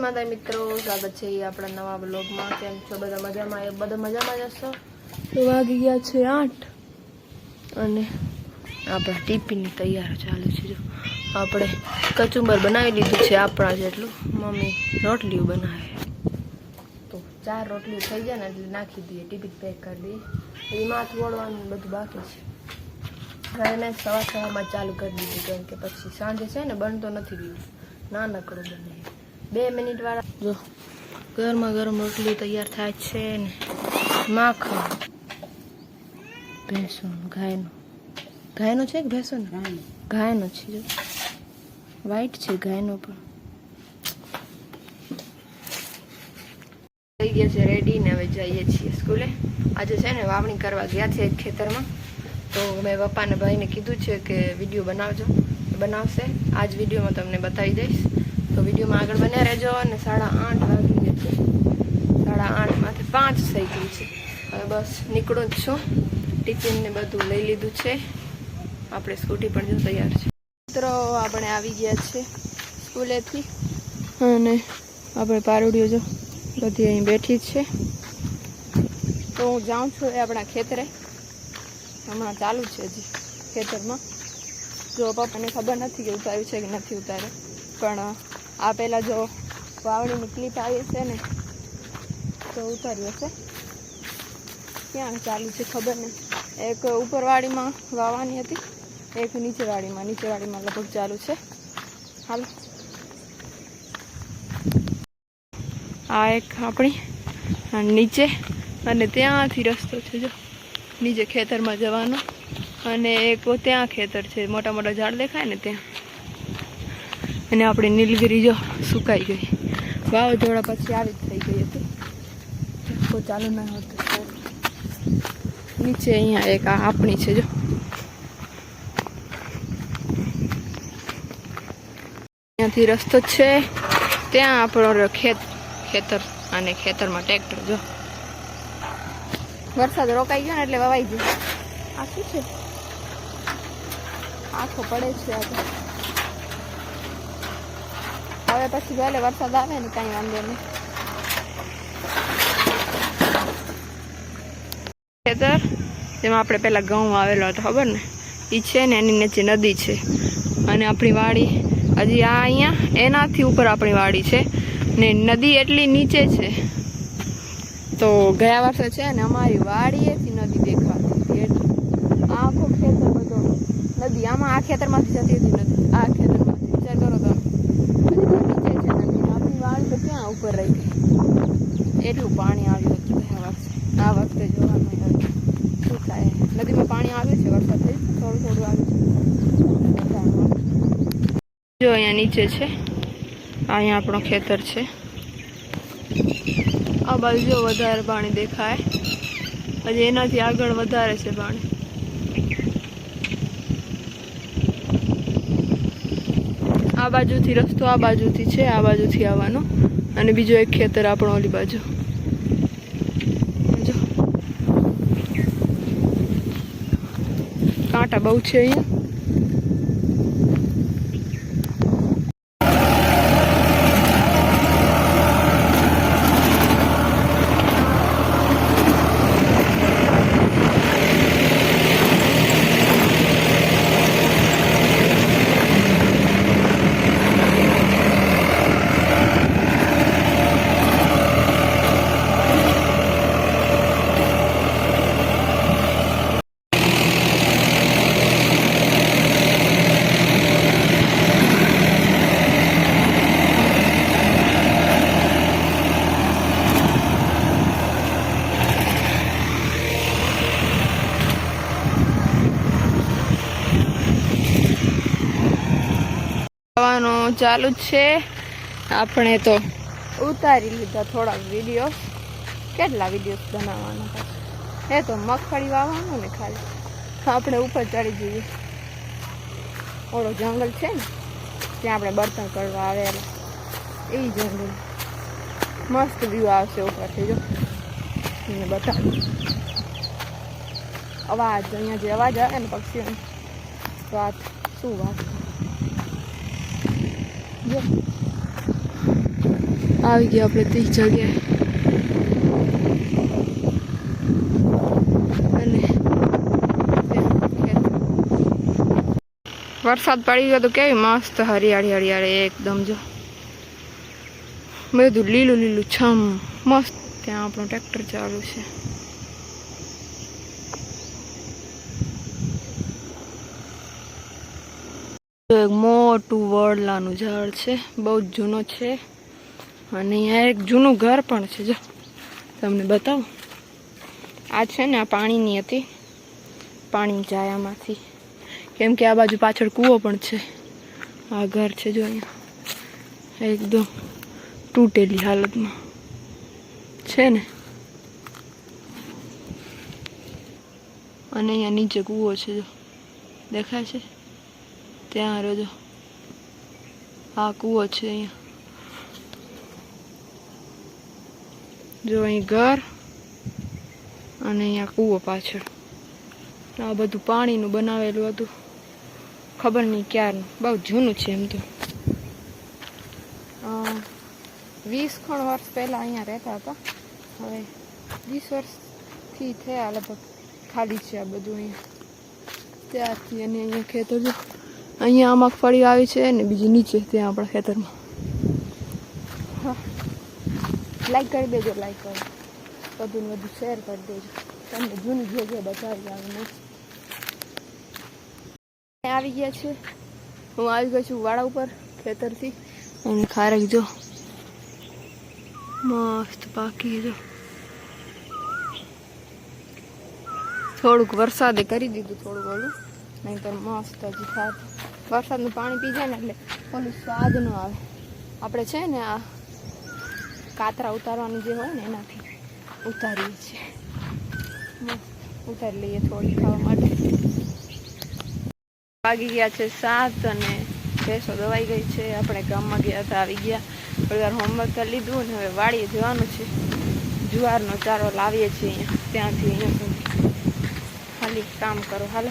માતા મિત્રો, સ્વાગત છે આપણા નવા બ્લોગમાં કેમ છો? બધા મજામાં? બધા મજામાં જ તો વાગી ગયા છે આઠ. અને આપણા ટિફિનની તૈયાર ચાલે છે. જો, આપણે કચુંબર બનાવી લીધું છે આપણા જેટલું. મમ્મી રોટલીઓ બનાવે. તો ચાર રોટલીઓ થઈ જાય ને એટલે નાખી દઈએ, ટિફિન પેક કરી દઈએ. એમાં માથું ઓળવાનું બધું બાકી છે. એને સવાર સવારમાં ચાલુ કરી દીધું, કેમ કે પછી સાંજે છે ને, બનતો નથી રહ્યું નાનકડું બને. બે મિનિટ વાળા. જો ગરમા ગરમ રોટલી તૈયાર થાય છે ને. માખણ. ભેંસોનું ગાયનું. ગાયનું છે કે ભેંસોનું? ગાયનું. છે જો. વ્હાઈટ છે ગાયનું પણ. થઈ ગયા છે રેડી ને હવે જઈએ છીએ સ્કૂલે. આજે છે ને વાવણી કરવા ગયા છે ખેતરમાં. તો મેં પપ્પાને ભાઈને કીધું છે કે વીડિયો બનાવજો. બનાવશે. આજ વિડીયોમાં તમને બતાવી દઈશ. તો વિડીયોમાં આગળ બન્યા રહેજો અને સાડા આઠ વાગી ગયા છે. સાડા આઠમાંથી પાંચ થઈ ગયું છે. હવે બસ નીકળું જ છું. ટિફિનને બધું લઈ લીધું છે. આપણે સ્કૂટી પણ જો તૈયાર છે. મિત્રો, આપણે આવી ગયા છે સ્કૂલેથી. અને આપણે પારુડીઓ જો બધી અહીં બેઠી છે. તો હું જાઉં છું એ આપણા ખેતરે. હમણાં ચાલુ છે હજી ખેતરમાં. જો પપ્પાને ખબર નથી કે ઉતાર્યું છે કે નથી ઉતાર્યું. પણ આ પહેલાં જો વાવણીની ક્લિપ આવી હશે ને, તો ઉતારી હશે. ક્યાં ચાલુ છે ખબર નહીં. એક ઉપરવાડીમાં વાવવાની હતી, એક નીચેવાડીમાં. નીચેવાડીમાં લગભગ ચાલુ છે. હાલો. આ એક આપણી નીચે અને ત્યાંથી રસ્તો છે જો. નીચે ખેતરમાં જવાનો અને એક ત્યાં ખેતર છે. મોટા મોટા ઝાડ દેખાય ને ત્યાં. અને આપણી નીલગિરી જો સુકાઈ ગઈ. વાવાઝોડા પછી આવી જ થઈ ગઈ હતી. ઝટકો ચાલુ ના હતું. નીચે અહીંયા એક આ આપણી છે જો. ત્યાંથી રસ્તો છે. ત્યાં આપણો ખેત, ખેતર અને ખેતરમાં ટ્રેક્ટર જો. વરસાદ રોકાઈ ગયો ને એટલે વવાઈ ગયો. આ શું છે? આખો પડે છે આ તો. હવે પછી વહેલે વરસાદ આવે ને કાંઈ વાંધો નહીં. ખેતર, જેમાં આપણે પહેલાં ઘઉં આવેલો હતો, ખબર ને? એ છે ને એની નીચે નદી છે. અને આપણી વાડી, હજી આ અહીંયા, એનાથી ઉપર આપણી વાડી છે. ને નદી એટલી નીચે છે. તો ગયા વર્ષે છે ને અમારી વાડીએથી નદી દેખાતી. એટલી. આખો ખેતર બધો નદી. આમાં આ ખેતરમાંથી જતી હતી નદી. આ ખેતરમાંથી. વિચાર કરો તમે હજી તો નીચે છે નદી આપણી વાડી ઉપર રહી ગઈ. એટલું પાણી આવ્યું હતું આ વખતે. આ વખતે જોવાનું શું થાય? નદીમાં પાણી આવ્યું છે વરસાદ થઈ થોડું થોડું આવ્યું છે. જો અહીંયા નીચે છે. અહીંયા આપણો ખેતર છે. આ બાજુ જો વધારે પાણી દેખાય. હજી એનાથી આગળ વધારે છે પાણી. આ બાજુથી રસ્તો આ બાજુથી છે, આ બાજુથી આવવાનો. અને બીજું એક ખેતર આપણો ઓલી બાજુ. કાંટા બહુ છે અહીંયા. આવવાનું ચાલુ જ છે. આપણે તો ઉતારી લીધા થોડાક વીડિયો કેટલા વીડિયો બનાવવાના એ તો મગફળી વાવવાનું ને ખાલી. આપણે ઉપર ચડી જઈએ. ઓળો જંગલ છે ને, ત્યાં આપણે બર્તન કરવા આવેલા. એ જંગલ. મસ્ત વ્યૂ આવશે ઉપરથી જો. તમને બતાવું. અવાજ, અહીંયા જે અવાજ આવે ને પક્ષીઓની, વાત, શું વાત? આવી ગયા આપણે તે જગ્યાએ. વરસાદ પડી ગયો તો કેવી મસ્ત હરિયાળી હરિયાળી એકદમ જો. બધું લીલું લીલું છમ. મસ્ત ત્યાં આપણું ટ્રેક્ટર ચાલુ છે. એક મોટું વડલાનું ઝાડ છે, બહુ જ જૂનો છે. અને અહીંયા એક જૂનું ઘર પણ છે, જો. તમને બતાવું. આ છે ને, આ પાણીની હતી. પાણી જાય કેમ કે આ બાજુ પાછળ કૂવો પણ છે. આ ઘર છે, જો અહીંયા. એકદમ તૂટેલી હાલતમાં. છે ને? અને અહીંયા નીચે કૂવો છે, જો. દેખાય છે? ત્યાં રોજો આ કૂવો છે અહીંયા જો અહીં ઘર અને અહીંયા કૂવો પાછળ આ બધું પાણીનું બનાવેલું હતું ખબર નહીં ક્યારનું બહુ જૂનું છે એમ તો વીસ ખણ વર્ષ પહેલાં અહીંયા રહેતા હતા હવે વીસ વર્ષથી થયા લગભગ ખાલી છે આ બધું અહીંયા ત્યારથી અને અહીંયા ખેતર અહીંયા આ મગફળી આવી છે ને બીજી નીચે ત્યાં આપણા ખેતરમાં. લાઈક કરી દેજો લાઈક કરો. વધુ ને વધુ શેર કરી દેજો. તમને જૂની જગ્યા બતાવી આવીને આવી ગયા છે હું આવી ગયો છું વાડા ઉપર, ખેતરથી. અને ખારેક જો. મસ્ત પાકી જો. થોડુંક વરસાદે કરી દીધું થોડું ઓલું. નહીંતર મસ્ત હજી થાત. વરસાદનું પાણી પી જાય ને એટલે ઓલું સ્વાદ ન આવે. આપણે છે ને આ કાતરા ઉતારવાનું જે હોય ને એનાથી ઉતારીએ છીએ. ઉતારી લઈએ થોડી ખાવા માટે. વાગી ગયા છે સાત અને ભેંસો દવાઈ ગઈ છે. આપણે ગામમાં ગયા હતા, આવી ગયા. થોડી હોમવર્ક કરી લીધું અને હવે વાડીએ જવાનું છે. જુવારનો ચારો લાવીએ છીએ અહીંયા. ત્યાંથી અહીંયા ખાલી કામ કરો. હાલો.